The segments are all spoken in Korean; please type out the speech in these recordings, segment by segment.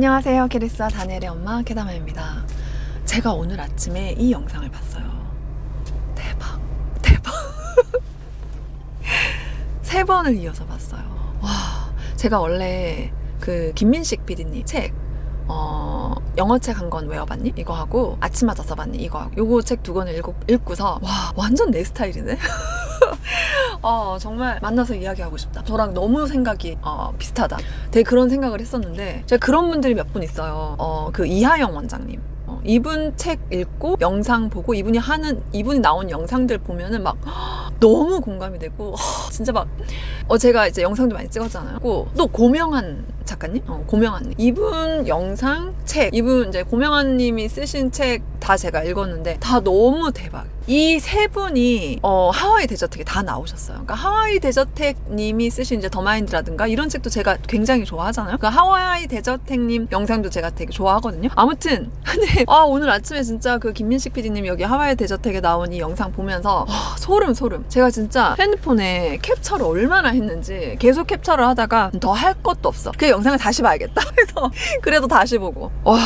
안녕하세요. 게리스와 다니엘의 엄마 케다마입니다. 제가 오늘 아침에 이 영상을 봤어요. 대박, 대박. 세 번을 이어서 봤어요. 와, 제가 원래 그 김민식 PD님 책, 어, 영어 책 한 권 외워봤니? 이거 하고 아침마다 써봤니? 이거 하고 요거 책 두 권을 읽고, 읽고서 와, 완전 내 스타일이네. 어, 정말 만나서 이야기하고 싶다. 저랑 너무 생각이 어, 비슷하다. 되게 그런 생각을 했었는데 제가 그런 분들이 몇 분 있어요. 어, 그 이하영 원장님. 어, 이분 책 읽고 영상 보고 이분이 하는 이분이 나온 영상들 보면은 막 너무 공감이 되고 진짜 막 어, 제가 이제 영상도 많이 찍었잖아요. 또 고명한 작가님, 어, 고명한 이분 영상 책 이분 이제 고명한 님이 쓰신 책 다 제가 읽었는데 다 너무 대박. 이 세 분이 어, 하와이 데저텍에 다 나오셨어요. 그러니까 하와이 데저텍님이 쓰신 이제 더 마인드라든가 이런 책도 제가 굉장히 좋아하잖아요. 그러니까 하와이 데저텍님 영상도 제가 되게 좋아하거든요. 아무튼 근데 아, 오늘 아침에 진짜 그 김민식 PD님 여기 하와이 데저텍에 나온 이 영상 보면서 와, 소름 소름. 제가 진짜 핸드폰에 캡처를 얼마나 했는지 계속 캡처를 하다가 더 할 것도 없어. 그 영상을 다시 봐야겠다. 그래서 그래도 다시 보고 와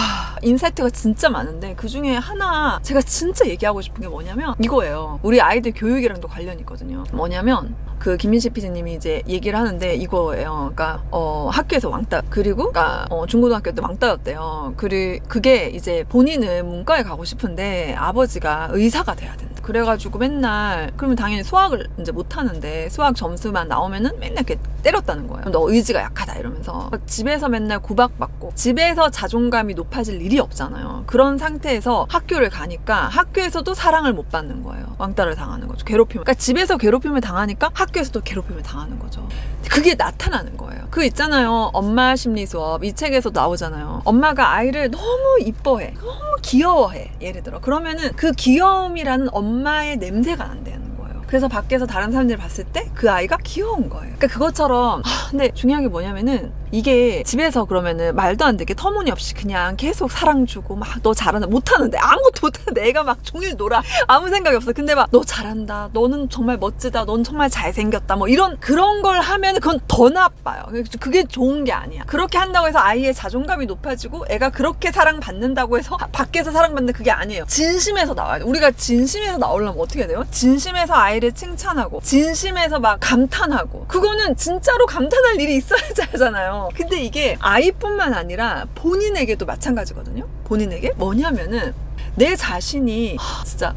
인사이트가 진짜 많은데 그 중에 하나 제가 진짜 얘기하고 싶은 게 뭐냐면 이거예요. 우리 아이들 교육이랑도 관련이 있거든요. 뭐냐면 그 김민식 PD님이 이제 얘기를 하는데 이거예요. 그러니까 어, 학교에서 왕따 그리고 그러니까 어, 중고등학교 때 왕따였대요. 그리 그게 이제 본인은 문과에 가고 싶은데 아버지가 의사가 돼야 된다. 그래가지고 맨날 그러면 당연히 수학을 이제 못 하는데 수학 점수만 나오면은 맨날 이렇게 때렸다는 거예요. 너 의지가 약하다 이러면서 집에서 맨날 구박받고 집에서 자존감이 높아질 일이 없잖아요. 그런 상태에서 학교를 가니까 학교에서도 사랑을 못 받는 거예요. 왕따를 당하는 거죠. 괴롭힘을. 그러니까 집에서 괴롭힘을 당하니까 학 교에서도 괴롭힘을 당하는 거죠. 그게 나타나는 거예요. 그 있잖아요. 엄마 심리 수업 이 책에서 나오잖아요. 엄마가 아이를 너무 이뻐해. 너무 귀여워해. 예를 들어. 그러면은 그 귀여움이라는 엄마의 냄새가 난다는 거예요. 그래서 밖에서 다른 사람들이 봤을 때 그 아이가 귀여운 거예요. 그러니까 그것처럼 아, 근데 중요한 게 뭐냐면은 이게 집에서 그러면은 말도 안 되게 터무니없이 그냥 계속 사랑 주고 막 너 잘한다. 못하는데. 아무것도 못하는데. 애가 막 종일 놀아. 아무 생각이 없어. 근데 막 너 잘한다. 너는 정말 멋지다. 넌 정말 잘생겼다. 뭐 이런 그런 걸 하면 그건 더 나빠요. 그게 좋은 게 아니야. 그렇게 한다고 해서 아이의 자존감이 높아지고 애가 그렇게 사랑받는다고 해서 바- 밖에서 사랑받는 그게 아니에요. 진심에서 나와야 돼. 우리가 진심에서 나오려면 어떻게 돼요? 진심에서 아이를 칭찬하고 진심에서 막 감탄하고. 그거는 진짜로 감탄할 일이 있어야지 하잖아요 근데 이게 아이뿐만 아니라 본인에게도 마찬가지거든요 본인에게 뭐냐면은 내 자신이 하, 진짜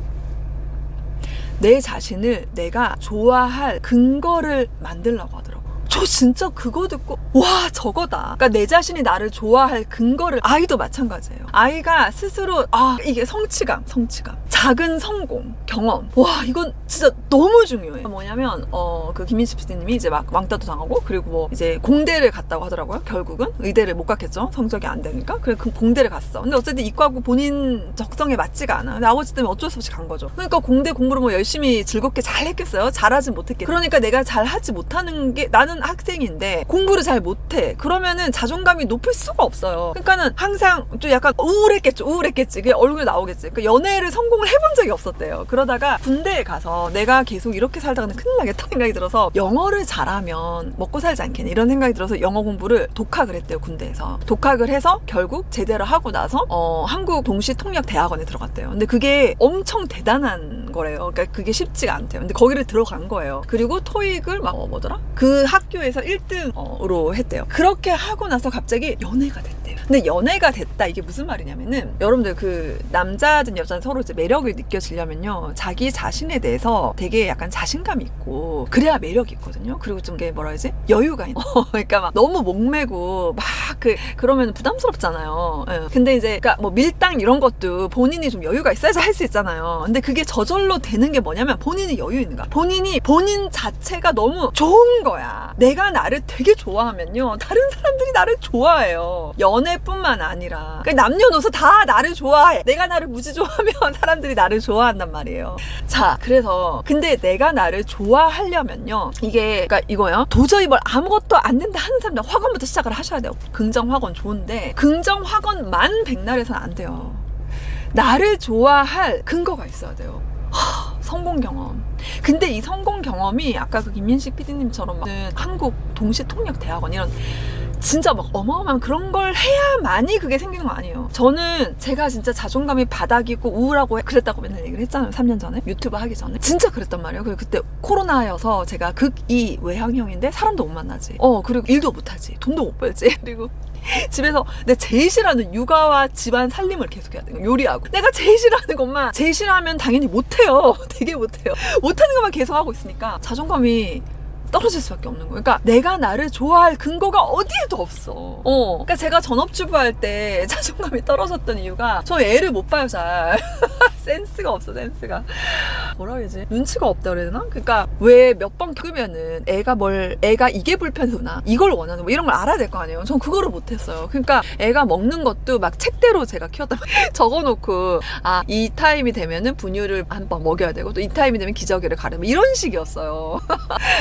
내 자신을 내가 좋아할 근거를 만들라고 하더라고. 저 진짜 그거 듣고 와 저거다. 그러니까 내 자신이 나를 좋아할 근거를 아이도 마찬가지예요. 아이가 스스로 아 이게 성취감, 성취감, 작은 성공, 경험. 와 이건 진짜 너무 중요해. 뭐냐면 어 그 김민식 PD님이 이제 막 왕따도 당하고 그리고 뭐 이제 공대를 갔다고 하더라고요. 결국은 의대를 못 갔겠죠. 성적이 안 되니까. 그래 그 공대를 갔어. 근데 어쨌든 이과고 본인 적성에 맞지가 않아. 근데 아버지 때문에 어쩔 수 없이 간 거죠. 그러니까 공대 공부를 뭐 열심히 즐겁게 잘 했겠어요. 잘하진 못했겠죠. 그러니까 내가 잘 하지 못하는 게 나는 학생인데 공부를 잘 못해. 그러면은 자존감이 높을 수가 없어요. 그러니까는 항상 좀 약간 우울했겠죠. 우울했겠지. 그게 얼굴에 나오겠지. 그 연애를 성공을 해본 적이 없었대요. 그러다가 군대에 가서 내가 계속 이렇게 살다가는 큰일 나겠다 생각이 들어서 영어를 잘하면 먹고 살지 않겠니 이런 생각이 들어서 영어 공부를 독학을 했대요 군대에서 독학을 해서 결국 제대를 하고 나서 어, 한국 동시 통역 대학원에 들어갔대요. 근데 그게 엄청 대단한 거래요. 그러니까 그게 쉽지가 않대요. 근데 거기를 들어간 거예요. 그리고 토익을 막 어, 뭐더라? 그 학교 에서 1등으로 했대요. 그렇게 하고 나서 갑자기 연애가 됐대요. 근데 연애가 됐다 이게 무슨 말이냐면은 여러분들 그 남자든 여자든 서로 이제 매력을 느껴지려면요 자기 자신에 대해서 되게 약간 자신감이 있고 그래야 매력이 있거든요. 그리고 좀 게 뭐라 해야지 여유가 있는. 그러니까 막 너무 목매고 막 그 그러면 부담스럽잖아요. 예. 근데 이제 그러니까 뭐 밀당 이런 것도 본인이 좀 여유가 있어야지 할 수 있잖아요. 근데 그게 저절로 되는 게 뭐냐면 본인이 여유 있는 거야. 본인이 본인 자체가 너무 좋은 거야. 내가 나를 되게 좋아하면요 다른 사람들이 나를 좋아해요. 연애뿐만 아니라 그러니까 남녀노소 다 나를 좋아해. 내가 나를 무지 좋아하면 사람들이 나를 좋아한단 말이에요. 자, 그래서 근데 내가 나를 좋아하려면요. 이게 그러니까 이거요. 도저히 뭘 아무것도 안 된다 하는 사람들 화건부터 시작을 하셔야 돼요. 긍정 화건 좋은데 긍정 화건만 백날에서는 안 돼요. 나를 좋아할 근거가 있어야 돼요. 하, 성공 경험. 근데 이 성공 경험이 아까 그 김민식 PD님처럼 한국 동시 통역 대학원 이런 진짜 막 어마어마한 그런 걸 해야만이 그게 생기는 거 아니에요. 저는 제가 진짜 자존감이 바닥이고 우울하고 그랬다고 맨날 얘기를 했잖아요. 3년 전에. 유튜브 하기 전에. 진짜 그랬단 말이에요. 그리고 그때 코로나여서 제가 극이 외향형인데 사람도 못 만나지. 어, 그리고 일도 못 하지. 돈도 못 벌지. 그리고 집에서 내가 제일 싫어하는 육아와 집안 살림을 계속 해야 돼요. 요리하고. 내가 제일 싫어하는 것만 제일 싫어하면 당연히 못해요. 되게 못해요. 못하는 것만 계속 하고 있으니까 자존감이 떨어질 수밖에 없는 거예요. 그러니까 내가 나를 좋아할 근거가 어디에도 없어. 어. 그러니까 제가 전업주부 할 때 자존감이 떨어졌던 이유가 저 애를 못 봐요, 잘. 센스가 없어, 센스가. 뭐라 그러지? 눈치가 없다 그래야 되나? 그러니까 왜 몇 번 겪으면은 애가 뭘, 애가 이게 불편하구나. 이걸 원하는 뭐 이런 걸 알아야 될 거 아니에요. 전 그거를 못했어요. 그러니까 애가 먹는 것도 막 책대로 제가 말이에요. 적어놓고 아, 이 타임이 되면은 분유를 한 번 먹여야 되고 또 이 타임이 되면 기저귀를 가르면 이런 식이었어요.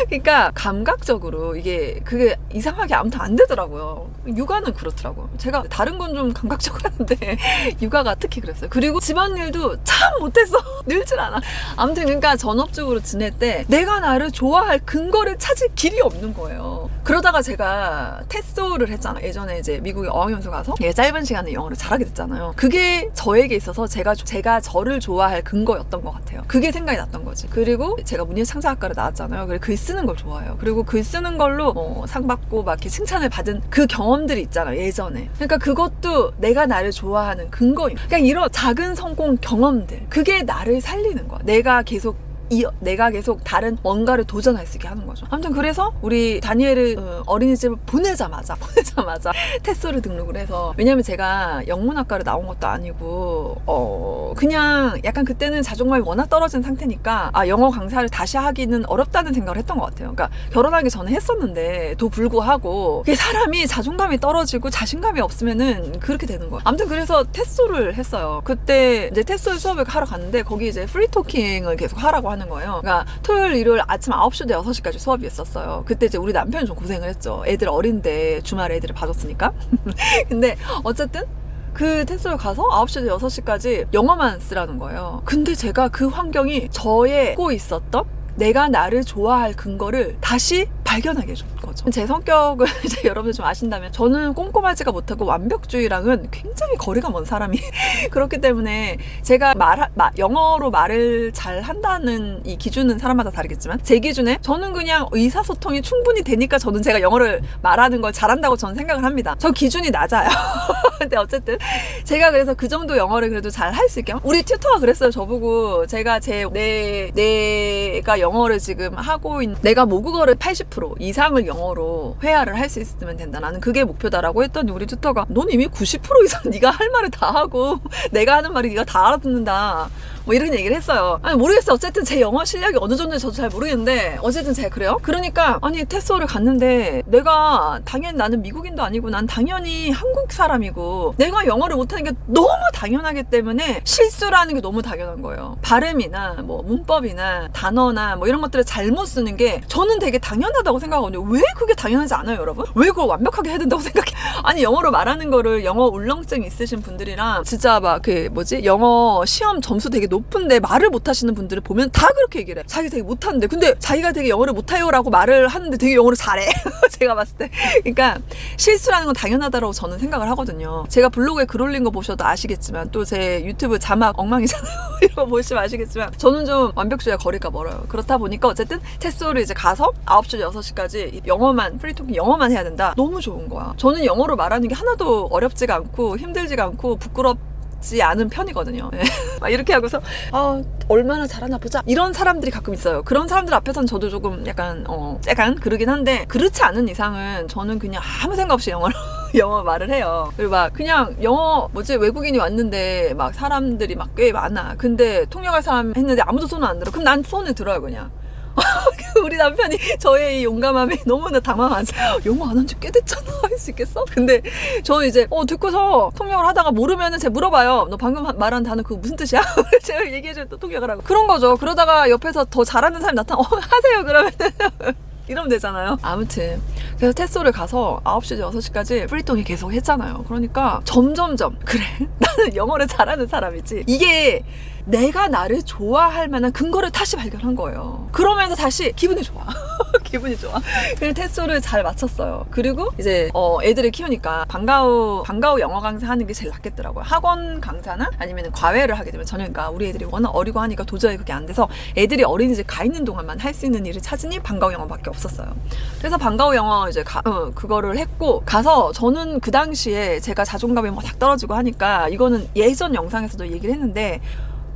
그러니까 감각적으로 이게 그게 이상하게 아무튼 안 되더라고요. 육아는 그렇더라고요. 제가 다른 건 좀 감각적으로 하는데 육아가 특히 그랬어요. 그리고 집안일도 참 못했어. 늘질 않아. 아무튼 그러니까 전업주부로 지낼 때 내가 나를 좋아할 근거를 찾을 길이 없는 거예요. 그러다가 제가 테소를 했잖아. 예전에 이제 미국에 어학연수 가서 되게 짧은 시간에 영어를 잘하게 됐잖아요. 그게 저에게 있어서 제가 제가 저를 좋아할 근거였던 것 같아요. 그게 생각이 났던 거지. 그리고 제가 문예창작학과를 나왔잖아요. 그래 글 쓰는 걸 좋아 해요. 그리고 글 쓰는 걸로 뭐 상 받고 막 이렇게 칭찬을 받은 그 경험들이 있잖아요. 예전에. 그러니까 그것도 내가 나를 좋아하는 근거인. 그냥 이런 작은 성공 경험들. 그게 나를 살리는 거야. 내가 계속 이 내가 계속 다른 뭔가를 도전할 수 있게 하는 거죠. 아무튼 그래서 우리 다니엘을 어, 어린이집을 보내자마자 보내자마자 테스를 등록을 해서 왜냐면 제가 영문학과를 나온 것도 아니고 어 그냥 약간 그때는 자존감이 워낙 떨어진 상태니까 아 영어 강사를 다시 하기는 어렵다는 생각을 했던 것 같아요. 그러니까 결혼하기 전에 했었는데도 불구하고 사람이 자존감이 떨어지고 자신감이 없으면은 그렇게 되는 거예요. 아무튼 그래서 테스를 했어요. 그때 이제 테스 수업을 하러 갔는데 거기 이제 프리토킹을 계속 하라고 하는 거예요. 그러니까 토요일, 일요일 아침 9시부터 6시까지 수업이 있었어요. 그때 이제 우리 남편이 좀 고생을 했죠. 애들 어린데 주말에 애들을 봐줬으니까. 근데 어쨌든 그 테스트를 가서 9시에서 6시까지 영어만 쓰라는 거예요. 근데 제가 그 환경이 저의 고 있었던 내가 나를 좋아할 근거를 다시 발견하게 해준 거죠. 제 성격을 이제 여러분들 좀 아신다면 저는 꼼꼼하지가 못하고 완벽주의랑은 굉장히 거리가 먼 사람이 그렇기 때문에 제가 말 영어로 말을 잘 한다는 이 기준은 사람마다 다르겠지만 제 기준에 저는 그냥 의사소통이 충분히 되니까 저는 제가 영어를 말하는 걸 잘한다고 저는 생각을 합니다. 저 기준이 낮아요. 근데 어쨌든 제가 그래서 그 정도 영어를 그래도 잘 할 수 있게 우리 튜터가 그랬어요. 저보고 제가 제 내 내가 영어를 지금 하고 있는 내가 모국어를 80% 이상을 영어로 회화를 할 수 있으면 된다. 나는 그게 목표다라고 했더니 우리 튜터가 넌 이미 90% 이상 네가 할 말을 다 하고 내가 하는 말이 네가 다 알아듣는다. 뭐 이런 얘기를 했어요. 아니 모르겠어. 어쨌든 제 영어 실력이 어느 정도인지 저도 잘 모르겠는데 어쨌든 제가 그래요. 그러니까 아니 테스를 갔는데 내가 당연히 나는 미국인도 아니고 난 당연히 한국 사람이고 내가 영어를 못하는 게 너무 당연하기 때문에 실수라는 게 너무 당연한 거예요. 발음이나 뭐 문법이나 단어나 뭐 이런 것들을 잘못 쓰는 게 저는 되게 당연하다고 생각하거든요. 왜 그게 당연하지 않아요, 여러분? 왜 그걸 완벽하게 해야 된다고 생각해? 아니 영어로 말하는 거를 영어 울렁증 있으신 분들이랑 진짜 막 그 뭐지 영어 시험 점수 되게 높은데 말을 못 하시는 분들을 보면 다 그렇게 얘기를 해. 자기 되게 못하는데 근데 자기가 되게 영어를 못해요라고 말을 하는데 되게 영어를 잘해. 제가 봤을 때. 그러니까 실수라는 건 당연하다라고 저는 생각을 하거든요. 제가 블로그에 글 올린 거 보셔도 아시겠지만 또 제 유튜브 자막 엉망이잖아요. 이런 거 보시면 아시겠지만 저는 좀 완벽주의와 거리가 멀어요. 그렇다 보니까 어쨌든 테스트를 이제 가서 9시 6시까지 영어만 프리토킹 영어만 해야 된다. 너무 좋은 거야. 저는 영어로 말하는 게 하나도 어렵지가 않고 힘들지가 않고 부끄럽 지 않은 편이거든요. 예. 막 이렇게 하고서 아 얼마나 잘하나 보자 이런 사람들이 가끔 있어요. 그런 사람들 앞에서는 저도 조금 약간 어 약간 그러긴 한데 그렇지 않은 이상은 저는 그냥 아무 생각 없이 영어로 영어 말을 해요. 그리고 막 그냥 영어 뭐지 외국인이 왔는데 막 사람들이 막 꽤 많아. 근데 통역할 사람 했는데 아무도 손을 안 들어. 그럼 난 손을 들어요 그냥. 우리 남편이 저의 이 용감함에 너무나 당황하죠. 영어 안 한 지 꽤 됐잖아. 할 수 있겠어? 근데 저 이제 어 듣고서 통역을 하다가 모르면은 제가 물어봐요. 너 방금 하- 말한 단어 그거 무슨 뜻이야? 제가 얘기해줘야 또 통역을 하고 그런 거죠. 그러다가 옆에서 더 잘하는 사람이 나타나 어 하세요 그러면 이러면 되잖아요. 아무튼 그래서 테스토를 가서 9시 6시까지 프리통이 계속 했잖아요. 그러니까 점점점 그래 나는 영어를 잘하는 사람이지 이게 내가 나를 좋아할 만한 근거를 다시 발견한 거예요. 그러면서 다시 기분이 좋아. 기분이 좋아. 그래서 테스트를 잘 맞췄어요. 그리고 이제 어, 애들을 키우니까 방과후 방과후 영어 강사 하는 게 제일 낫겠더라고요. 학원 강사나 아니면 과외를 하게 되면 저녁이니까 우리 애들이 워낙 어리고 하니까 도저히 그게 안 돼서 애들이 어린이집 가 있는 동안만 할 수 있는 일을 찾으니 방과후 영어밖에 없었어요. 그래서 방과후 영어 이제 가, 어, 그거를 했고 가서 저는 그 당시에 제가 자존감이 막딱 떨어지고 하니까 이거는 예전 영상에서도 얘기를 했는데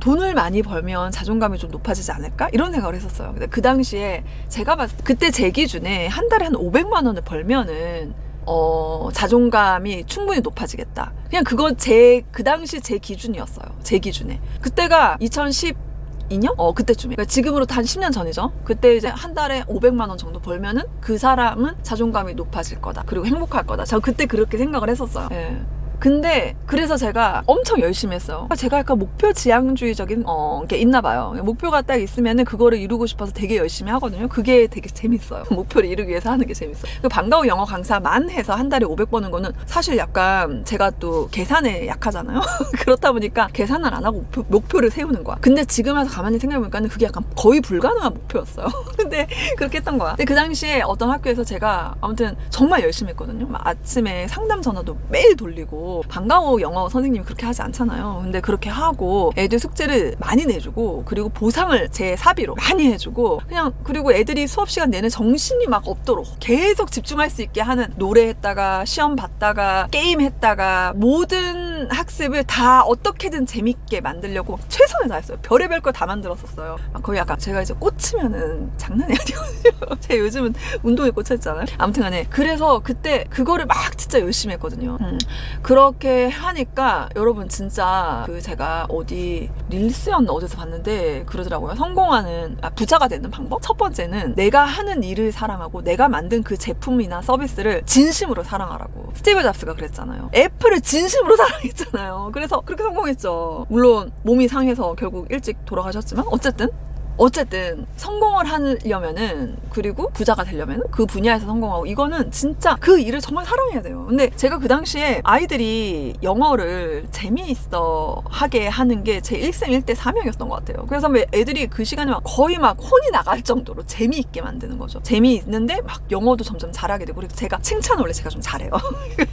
돈을 많이 벌면 자존감이 좀 높아지지 않을까? 이런 생각을 했었어요. 근데 그 당시에 제가 봤을 때 그때 제 기준에 한 달에 한 500만 원을 벌면은 어, 자존감이 충분히 높아지겠다. 그냥 그건 제, 그 당시 제 기준이었어요. 제 기준에. 그때가 2012년? 어, 그때쯤에. 그러니까 지금으로 한 10년 전이죠. 그때 이제 한 달에 500만 원 정도 벌면은 그 사람은 자존감이 높아질 거다. 그리고 행복할 거다. 저 그때 그렇게 생각을 했었어요. 예. 근데 그래서 제가 엄청 열심히 했어요. 제가 약간 목표 지향주의적인 어, 게 있나 봐요. 목표가 딱 있으면은 그거를 이루고 싶어서 되게 열심히 하거든요. 그게 되게 재밌어요. 목표를 이루기 위해서 하는 게 재밌어요. 그 방과후 영어 강사만 해서 한 달에 500 버는 거는 사실 약간 제가 또 계산에 약하잖아요. 그렇다 보니까 계산을 안 하고 목표, 목표 를 세우는 거야. 근데 지금 와서 가만히 생각해보니까 그게 약간 거의 불가능한 목표였어요. 근데 그렇게 했던 거야. 근데 그 당시에 어떤 학교에서 제가 아무튼 정말 열심히 했거든요. 막 아침에 상담 전화도 매일 돌리고 방과후 영어 선생님이 그렇게 하지 않잖아요. 근데 그렇게 하고 애들 숙제를 많이 내주고 그리고 보상을 제 사비로 많이 해주고 그냥 그리고 애들이 수업 시간 내내 정신이 막 없도록 계속 집중할 수 있게 하는 노래했다가 시험 봤다가 게임 했다가 모든 학습을 다 어떻게든 재밌게 만들려고 막 최선을 다했어요. 별의별 걸 다 만들었었어요. 막 거의 약간 제가 이제 꽂히면은 장난이 아니거든요. 제가 요즘은 운동에 꽂혔잖아요. 아무튼간에 그래서 그때 그거를 막 진짜 열심히 했거든요. 음. 그 렇게 하니까 여러분 진짜 그 제가 어디 릴스였나 어디서 봤는데 그러더라고요. 성공하는 아, 부자가 되는 방법 첫 번째는 내가 하는 일을 사랑하고 내가 만든 그 제품이나 서비스를 진심으로 사랑하라고 스티브 잡스가 그랬잖아요. 애플을 진심으로 사랑했잖아요. 그래서 그렇게 성공했죠. 물론 몸이 상해서 결국 일찍 돌아가셨지만 어쨌든 어쨌든 성공을 하려면은 그리고 부자가 되려면 그 분야에서 성공하고 이거는 진짜 그 일을 정말 사랑해야 돼요. 근데 제가 그 당시에 아이들이 영어를 재미있어 하게 하는 게 제 일생일대 사명이었던 것 같아요. 그래서 왜 애들이 그 시간에 막 거의 막 혼이 나갈 정도로 재미있게 만드는 거죠. 재미있는데 막 영어도 점점 잘하게 되고 그리고 제가 칭찬 원래 제가 좀 잘해요.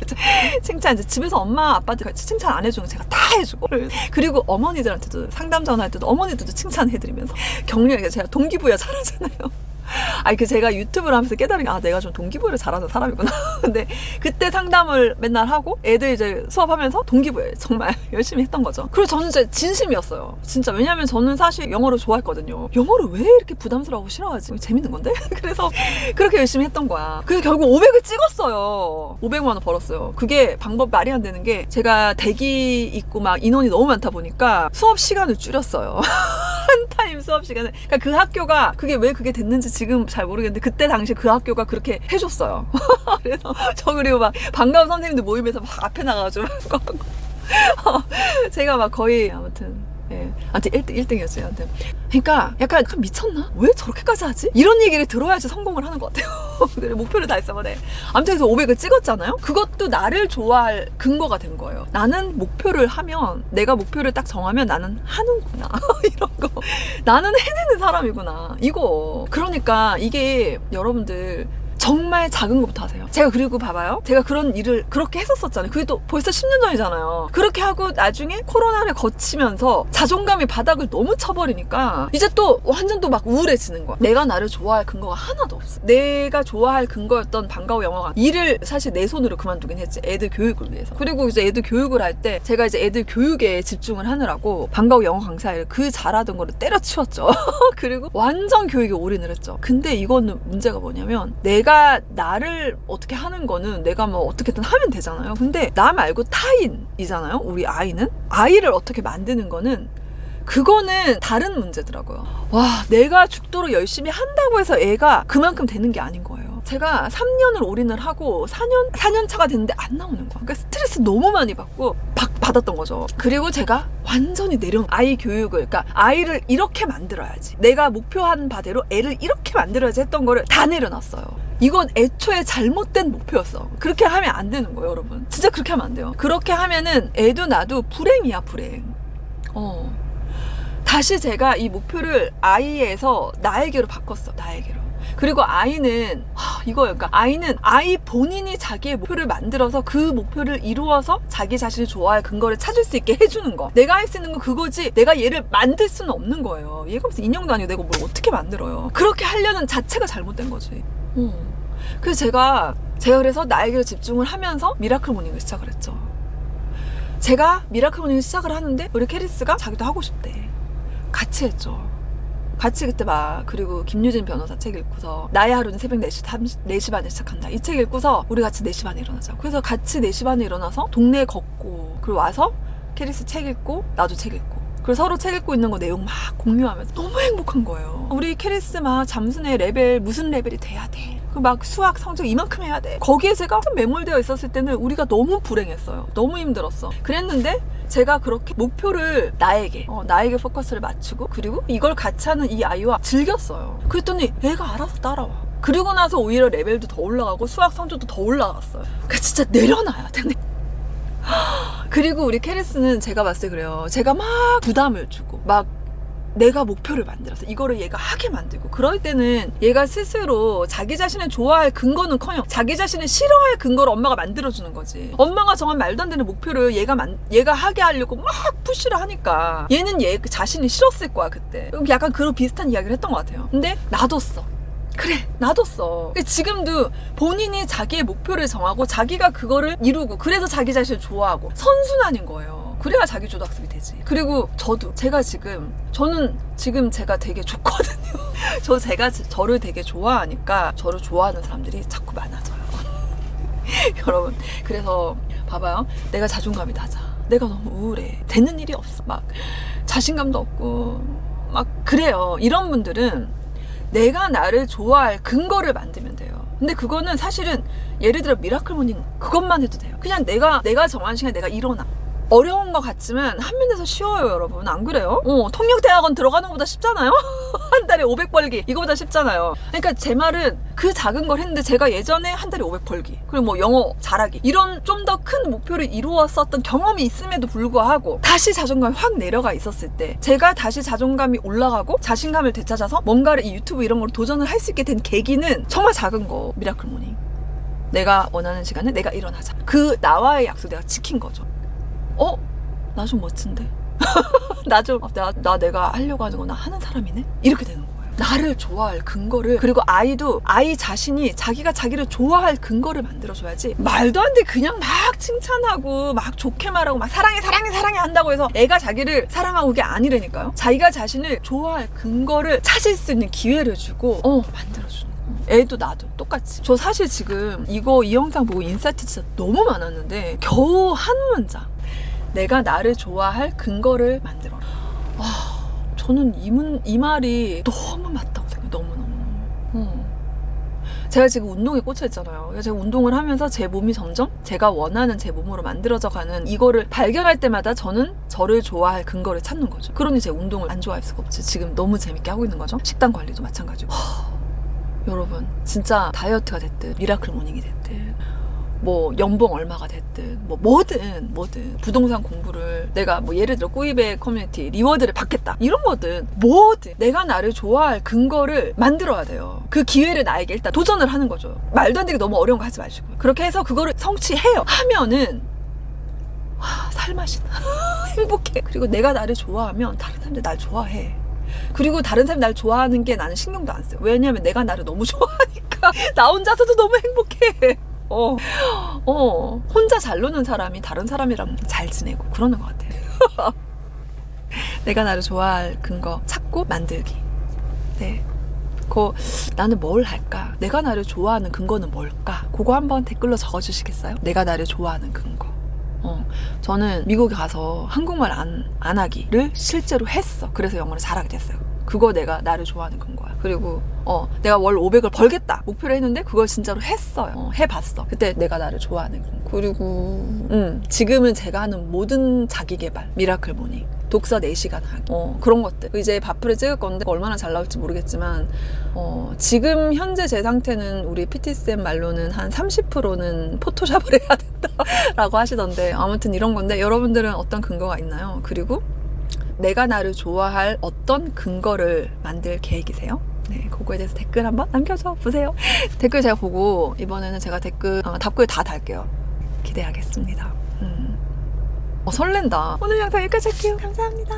칭찬 이제 집에서 엄마 아빠들 같이 칭찬 안 해주는 거 제가 다 해주고 그리고 어머니들한테도 상담 전화할 때도 어머니들도 칭찬해드리면서 격려하게 제가 동기부여 잘하잖아요. 아니 그 제가 유튜브를 하면서 깨달은 게 아 내가 좀 동기부여를 잘하는 사람이구나. 근데 그때 상담을 맨날 하고 애들 이제 수업하면서 동기부여 정말 열심히 했던 거죠. 그리고 저는 진짜 진심이었어요. 진짜 왜냐면 저는 사실 영어를 좋아했거든요. 영어를 왜 이렇게 부담스러워하고 싫어하지? 재밌는 건데? 그래서 그렇게 열심히 했던 거야. 그래서 결국 500을 찍었어요. 500만 원 벌었어요. 그게 방법 말이 안 되는 게 제가 대기 있고 막 인원이 너무 많다 보니까 수업 시간을 줄였어요. 한 타임 수업 시간을. 그러니까 그 학교가 그게 왜 그게 됐는지 지금 잘 모르겠는데 그때 당시 그 학교가 그렇게 해줬어요. 그래서 저 그리고 막 반가운 선생님들 모임에서 막 앞에 나가가지고 제가 막 거의 아무튼 예. 아무튼 1등, 1등이었어요. 아무튼. 그러니까 약간 미쳤나? 왜 저렇게까지 하지? 이런 얘기를 들어야지 성공을 하는 것 같아요. 목표를 다 했어버네. 아무튼 그래서 500을 찍었잖아요? 그것도 나를 좋아할 근거가 된 거예요. 나는 목표를 하면, 내가 목표를 딱 정하면 나는 하는구나. 이런 거. 나는 해내는 사람이구나. 이거. 그러니까 이게 여러분들 정말 작은 것부터 하세요. 제가 그리고 봐봐요. 제가 그런 일을 그렇게 했었었잖아요. 그게 또 벌써 10년 전이잖아요. 그렇게 하고 나중에 코로나를 거치면서 자존감이 바닥을 너무 쳐버리니까 이제 또 완전 또 막 우울해지는 거야. 내가 나를 좋아할 근거가 하나도 없어. 내가 좋아할 근거였던 방과후 영어가 일을 사실 내 손으로 그만두긴 했지. 애들 교육을 위해서. 그리고 이제 애들 교육을 할 때 제가 이제 애들 교육에 집중을 하느라고 방과후 영어 강사를 그 잘하던 거를 때려치웠죠. 그리고 완전 교육에 올인을 했죠. 근데 이거는 문제가 뭐냐면 내가 나를 어떻게 하는 거는 내가 뭐 어떻게든 하면 되잖아요. 근데 나 말고 타인이잖아요. 우리 아이는 아이를 어떻게 만드는 거는 그거는 다른 문제더라고요. 와, 내가 죽도록 열심히 한다고 해서 애가 그만큼 되는 게 아닌 거예요. 제가 3년을 올인을 하고 4년, 4년 차가 됐는데 안 나오는 거야. 그러니까 스트레스 너무 많이 받고 받, 받았던 거죠. 그리고 제가 완전히 내려놓은 아이 교육을, 그러니까 아이를 이렇게 만들어야지. 내가 목표한 바대로 애를 이렇게 만들어야지 했던 거를 다 내려놨어요. 이건 애초에 잘못된 목표였어. 그렇게 하면 안 되는 거예요, 여러분. 진짜 그렇게 하면 안 돼요. 그렇게 하면은 애도 나도 불행이야, 불행. 어. 다시 제가 이 목표를 아이에서 나에게로 바꿨어, 나에게로. 그리고 아이는 하, 이거예요. 그러니까 아이는 아이 본인이 자기의 목표를 만들어서 그 목표를 이루어서 자기 자신을 좋아할 근거를 찾을 수 있게 해주는 거. 내가 할 수 있는 건 그거지. 내가 얘를 만들 수는 없는 거예요. 얘가 무슨 인형도 아니고 내가 뭘 어떻게 만들어요. 그렇게 하려는 자체가 잘못된 거지. 어. 그래서 제가 제가 그래서 나에게 집중을 하면서 미라클 모닝을 시작을 했죠. 제가 미라클 모닝을 시작을 하는데 우리 캐리스가 자기도 하고 싶대. 같이 했죠. 같이 그때 막 그리고 김유진 변호사 책 읽고서 나의 하루는 새벽 4시, 30, 4시 반에 시작한다. 이 책 읽고서 우리 같이 4시 반에 일어나자. 그래서 같이 4시 반에 일어나서 동네 걷고 그리고 와서 캐리스 책 읽고 나도 책 읽고 그리고 서로 책 읽고 있는 거 내용 막 공유하면서 너무 행복한 거예요. 우리 캐리스 막 잠수네 레벨 무슨 레벨이 돼야 돼. 그막 수학 성적 이만큼 해야 돼. 거기에 제가 좀 매몰되어 있었을 때는 우리가 너무 불행했어요. 너무 힘들었어. 그랬는데 제가 그렇게 목표를 나에게 어, 나에게 포커스를 맞추고 그리고 이걸 같이 하는 이 아이와 즐겼어요. 그랬더니 애가 알아서 따라와. 그리고 나서 오히려 레벨도 더 올라가고 수학 성적도 더 올라갔어요. 그 진짜 내려놔야 돼. 그리고 우리 캐리스는 제가 봤을 때 그래요. 제가 막 부담을 주고 막 내가 목표를 만들어서 이거를 얘가 하게 만들고 그럴 때는 얘가 스스로 자기 자신을 좋아할 근거는커녕 자기 자신을 싫어할 근거를 엄마가 만들어주는 거지. 엄마가 정한 말도 안 되는 목표를 얘가 만, 얘가 하게 하려고 막 푸시를 하니까 얘는 얘 자신이 싫었을 거야 그때. 약간 그런 비슷한 이야기를 했던 것 같아요. 근데 놔뒀어. 그래 놔뒀어. 지금도 본인이 자기의 목표를 정하고 자기가 그거를 이루고 그래서 자기 자신을 좋아하고 선순환인 거예요. 그래야 자기 조작습이 되지. 그리고 저도 제가 지금 저는 지금 제가 되게 좋거든요. 저 제가 지- 저를 되게 좋아하니까 저를 좋아하는 사람들이 자꾸 많아져요. 여러분 그래서 봐봐요. 내가 자존감이 낮아. 내가 너무 우울해. 되는 일이 없어. 막 자신감도 없고 막 그래요. 이런 분들은 내가 나를 좋아할 근거를 만들면 돼요. 근데 그거는 사실은 예를 들어 미라클 모닝 그것만 해도 돼요. 그냥 내가 내가 정한 시간에 내가 일어나. 어려운 것 같지만 한 면에서 쉬워요, 여러분. 안 그래요? 어, 통역대학원 들어가는 것보다 쉽잖아요? 한 달에 500 벌기. 이거보다 쉽잖아요. 그러니까 제 말은 그 작은 걸 했는데 제가 예전에 한 달에 500 벌기. 그리고 뭐 영어 잘하기. 이런 좀 더 큰 목표를 이루었었던 경험이 있음에도 불구하고 다시 자존감이 확 내려가 있었을 때 제가 다시 자존감이 올라가고 자신감을 되찾아서 뭔가를 이 유튜브 이런 걸 도전을 할 수 있게 된 계기는 정말 작은 거. 미라클 모닝. 내가 원하는 시간에 내가 일어나자. 그 나와의 약속 내가 지킨 거죠. 어? 나 좀 멋진데? 나 좀, 나, 나 내가 하려고 하는 거나 하는 사람이네? 이렇게 되는 거예요. 나를 좋아할 근거를, 그리고 아이도 아이 자신이 자기가 자기를 좋아할 근거를 만들어줘야지. 말도 안 돼. 그냥 막 칭찬하고, 막 좋게 말하고, 막 사랑해, 사랑해, 사랑해 한다고 해서 애가 자기를 사랑하고 그게 아니라니까요. 자기가 자신을 좋아할 근거를 찾을 수 있는 기회를 주고, 어, 만들어주는. 애도 나도 똑같이. 저 사실 지금 이거 이 영상 보고 인사이트 진짜 너무 많았는데 겨우 한 문장. 내가 나를 좋아할 근거를 만들어라. 와, 저는 이, 문, 이 말이 너무 맞다고 생각해요. 너무너무. 어. 제가 지금 운동에 꽂혀 있잖아요. 제가 운동을 하면서 제 몸이 점점 제가 원하는 제 몸으로 만들어져 가는 이거를 발견할 때마다 저는 저를 좋아할 근거를 찾는 거죠. 그러니 제 운동을 안 좋아할 수가 없지. 지금 너무 재밌게 하고 있는 거죠. 식단 관리도 마찬가지고. 하, 여러분, 진짜 다이어트가 됐든, 미라클 모닝이 됐든, 뭐 연봉 얼마가 됐든 뭐 뭐든 뭐든 부동산 공부를 내가 뭐 예를 들어 꾸이백 커뮤니티 리워드를 받겠다. 이런 거든 뭐든 내가 나를 좋아할 근거를 만들어야 돼요. 그 기회를 나에게 일단 도전을 하는 거죠. 말도 안 되게 너무 어려운 거 하지 마시고요 그렇게 해서 그거를 성취해요. 하면은 와, 살맛이 나 행복해. 그리고 내가 나를 좋아하면 다른 사람들 날 좋아해. 그리고 다른 사람이 날 좋아하는 게 나는 신경도 안 써요. 왜냐면 내가 나를 너무 좋아하니까 나 혼자서도 너무 행복해 어, 어, 혼자 잘 노는 사람이 다른 사람이랑 잘 지내고 그러는 것 같아요. 내가 나를 좋아할 근거 찾고 만들기. 네. 그 나는 뭘 할까? 내가 나를 좋아하는 근거는 뭘까? 그거 한번 댓글로 적어주시겠어요? 내가 나를 좋아하는 근거. 어, 저는 미국에 가서 한국말 안, 안 하기를 실제로 했어. 그래서 영어를 잘하게 됐어요. 그거 내가 나를 좋아하는 근거야. 그리고 어 내가 월 500을 벌겠다 목표를 했는데 그걸 진짜로 했어요. 어, 해봤어. 그때 내가 나를 좋아하는 근거. 그리고 음 지금은 제가 하는 모든 자기 개발 미라클 모닝 독서 4시간 하기 어 그런 것들 이제 바프를 찍을 건데 얼마나 잘 나올지 모르겠지만 어 지금 현재 제 상태는 우리 PT쌤 말로는 한 30%는 포토샵을 해야 된다라고 하시던데 아무튼 이런 건데 여러분들은 어떤 근거가 있나요? 그리고 내가 나를 좋아할 어떤 근거를 만들 계획이세요? 네, 그거에 대해서 댓글 한번 남겨줘 보세요. 댓글 제가 보고 이번에는 제가 댓글 어, 답글 다 달게요. 기대하겠습니다. 음. 어, 설렌다. 오늘 영상 여기까지 할게요. 감사합니다.